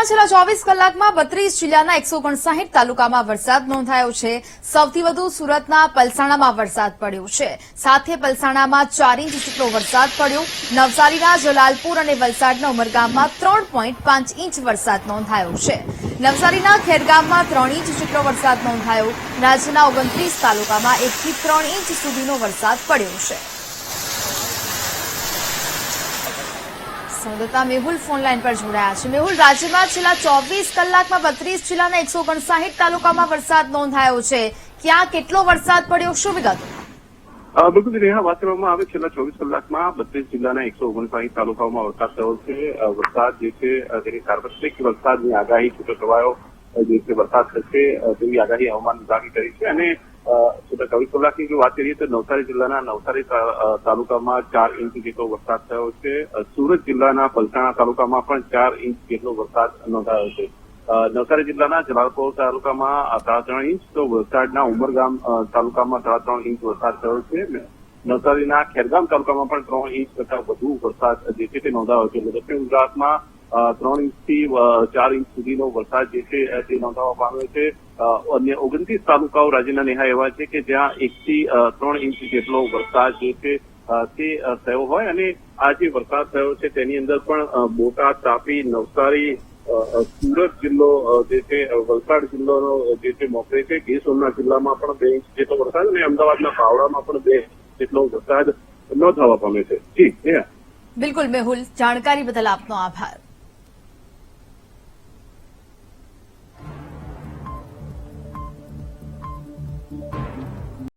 રાજ્યમાં છેલ્લા ચોવીસ કલાકમાં બત્રીસ જિલ્લાના એકસો ઓગણસાહીઠ તાલુકામાં વરસાદ નોંધાયો છે. સૌથી વધુ સુરતના પલસાણામાં વરસાદ પડ્યો છે. સાથે પલસાણામાં ચાર ઇંચ જેટલો વરસાદ પડ્યો. નવસારીના જલાલપુર અને વલસાડના ઉમરગામમાં ત્રણ પોઈન્ટ પાંચ ઇંચ વરસાદ નોંધાયો છે. નવસારીના ખેરગામમાં ત્રણ ઇંચ જેટલો વરસાદ નોંધાયો. રાજ્યના ઓગણત્રીસ તાલુકામાં એકથી ત્રણ ઇંચ સુધીનો વરસાદ પડ્યો છે. સંવાદદાતા મેહુલ ફોન લાઈન પર જોડાયા છે. મેહુલ, રાજ્યમાં છેલ્લા ચોવીસ કલાકમાં બત્રીસ જિલ્લાના એકસો ઓગણસાહીઠ તાલુકામાં વરસાદ નોંધાયો છે. ક્યાં કેટલો વરસાદ પડ્યો? શું વિગત? બિલકુલ રેહા, વાત કરવામાં આવે, છેલ્લા ચોવીસ કલાકમાં બત્રીસ જિલ્લાના એકસો ઓગણસાઠ તાલુકાઓમાં વરસાદ થયો છે. વરસાદ જે છે તેની સાર્વત્રિક વરસાદની આગાહી છૂટો છવાયો જે છે, વરસાદ થશે તેવી આગાહી હવામાન વિભાગે કરી છે. અને જો વાત કરીએ તો નવસારી જિલ્લાના નવસારી તાલુકામાં ચાર ઇંચ જેટલો વરસાદ થયો છે. સુરત જિલ્લાના પલસાણા તાલુકામાં પણ ચાર ઇંચ જેટલો વરસાદ નોંધાયો છે. નવસારી જિલ્લાના જલાલપોર તાલુકામાં સાડા ત્રણ ઇંચ, તો વલસાડના ઉમરગામ તાલુકામાં સાડા ત્રણ ઇંચ વરસાદ થયો છે. નવસારીના ખેરગામ તાલુકામાં પણ ત્રણ ઇંચ કરતા વધુ વરસાદ જે છે તે નોંધાયો છે. દક્ષિણ ગુજરાતમાં ત્રણ ઇંચથી ચાર ઇંચ સુધીનો વરસાદ જે છે તે નોંધાવા પામ્યો છે. અ, અન્ય ઓગણત્રીસ તાલુકાઓ રાજ્યના નેહા એવા છે કે જ્યાં એકથી ત્રણ ઇંચ જેટલો વરસાદ જે છે તે થયો હોય અને આ જે વરસાદ થયો છે તેની અંદર પણ બોટાદ તાપી નવસારી સુરત જિલ્લો જે છે વલસાડ જિલ્લાનો જે છે મોકલે છે ગીર સોમનાથ જિલ્લામાં પણ બે ઇંચ જેટલો વરસાદ અને અમદાવાદના પાવડામાં પણ બે જેટલો વરસાદ નોંધાવા પામે છે. જી બિલકુલ મેહુલ જાણકારી બદલ આપનો આભાર.